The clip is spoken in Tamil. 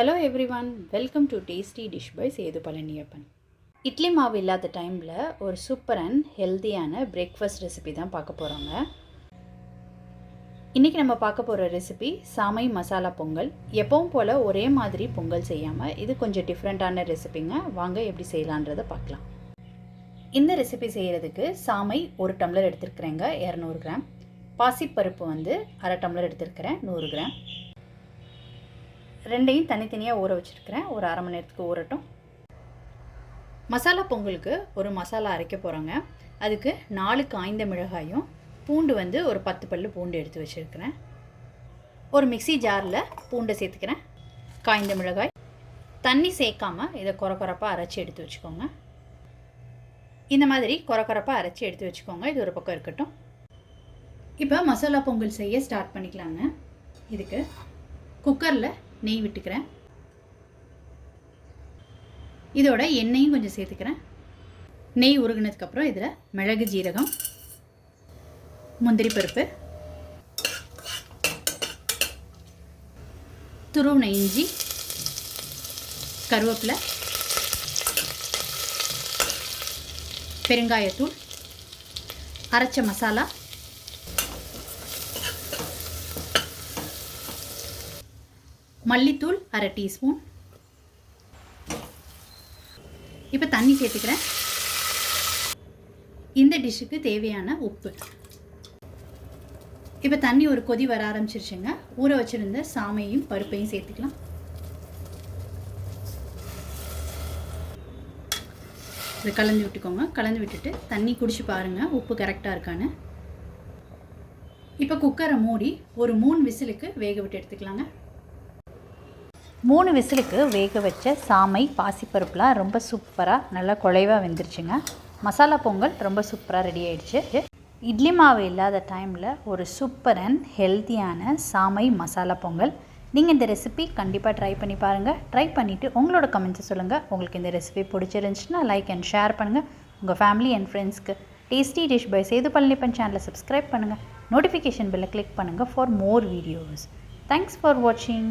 Hello everyone welcome to tasty dish by Sethu Palaniappan idli மாவு இல்லாத டைமில் ஒரு சூப்பர் அண்ட் ஹெல்த்தியான பிரேக்ஃபாஸ்ட் ரெசிபி தான் பார்க்க போகிறோங்க இன்றைக்கி நம்ம பார்க்க போகிற ரெசிபி சாமை மசாலா பொங்கல். எப்பவும் போல் ஒரே மாதிரி பொங்கல் செய்யாமல் இது கொஞ்சம் டிஃப்ரெண்ட்டான ரெசிபிங்க வாங்க எப்படி செய்யலான்றதை பார்க்கலாம். இந்த ரெசிபி செய்கிறதுக்கு சாமை ஒரு டம்ளர் எடுத்துருக்குறேங்க இரநூறு கிராம். பாசிப்பருப்பு வந்து அரை டம்ளர் எடுத்துருக்கிறேன் நூறு கிராம். ரெண்டையும் தனித்தனியாக ஊற வச்சுருக்கிறேன். ஒரு அரை மணி நேரத்துக்கு ஊறட்டும். மசாலா பொங்கலுக்கு ஒரு மசாலா அரைக்க போகிறோங்க அதுக்கு நாலு காய்ந்த மிளகாயும் பூண்டு வந்து ஒரு பத்து பல்லு பூண்டு எடுத்து வச்சுருக்கிறேன். ஒரு மிக்சி ஜாரில் பூண்டை சேர்த்துக்கிறேன். காய்ந்த மிளகாய். தண்ணி சேர்க்காமல் இதை குறை குறைப்பாக அரைச்சி எடுத்து வச்சுக்கோங்க. இந்த மாதிரி குறை குறைப்பாக அரைச்சி எடுத்து வச்சுக்கோங்க. இது ஒரு பக்கம் இருக்கட்டும். இப்போ மசாலா பொங்கல் செய்ய ஸ்டார்ட் பண்ணிக்கலாங்க. இதுக்கு குக்கரில் நெய் விட்டுக்கிறேன். இதோட எண்ணெயும் கொஞ்சம் சேர்த்துக்கிறேன். நெய் உருகினதுக்கப்புறம் இதில் மிளகு ஜீரகம் முந்திரி பருப்பு துருவின இஞ்சி கருவேப்பிலை பெருங்காயத்தூள் அரைச்ச மசாலா மல்லித்தூள் அரை டீஸ்பூன். இப்போ தண்ணி சேர்த்துக்கிறேன். இந்த டிஷ்ஷுக்கு தேவையான உப்பு. இப்போ தண்ணி ஒரு கொதி வர ஆரம்பிச்சிருச்சுங்க. ஊற வச்சுருந்த சாமையும் பருப்பையும் சேர்த்துக்கலாம். இதை கலந்து விட்டுக்கோங்க. கலந்து விட்டுட்டு தண்ணி குடிச்சு பாருங்கள் உப்பு கரெக்டாக இருக்கான்னு. இப்போ குக்கரை மூடி ஒரு மூணு விசிலுக்கு வேக விட்டு எடுத்துக்கலாங்க. மூணு விசிலுக்கு வேக வச்ச சாமை பாசிப்பருப்புலாம் ரொம்ப சூப்பராக நல்லா குழைவாக வெந்துருச்சுங்க. மசாலா பொங்கல் ரொம்ப சூப்பராக ரெடி ஆயிடுச்சு. இட்லி மாவு இல்லாத டைமில் ஒரு சூப்பர் அண்ட் ஹெல்த்தியான சாமை மசாலா பொங்கல். நீங்கள் இந்த ரெசிபி கண்டிப்பாக ட்ரை பண்ணி பாருங்கள் ட்ரை பண்ணிவிட்டு உங்களோட கமெண்ட்ஸை சொல்லுங்கள் உங்களுக்கு இந்த ரெசிபி பிடிச்சிருந்துச்சுன்னா லைக் அண்ட் ஷேர் பண்ணுங்கள் உங்கள் ஃபேமிலி அண்ட் ஃப்ரெண்ட்ஸ்க்கு tasty dish by Sethu Palaniappan சேனலை சப்ஸ்கிரைப் பண்ணுங்கள் நோட்டிஃபிகேஷன் பெல்லை கிளிக் பண்ணுங்கள் for more videos thanks for வாட்சிங்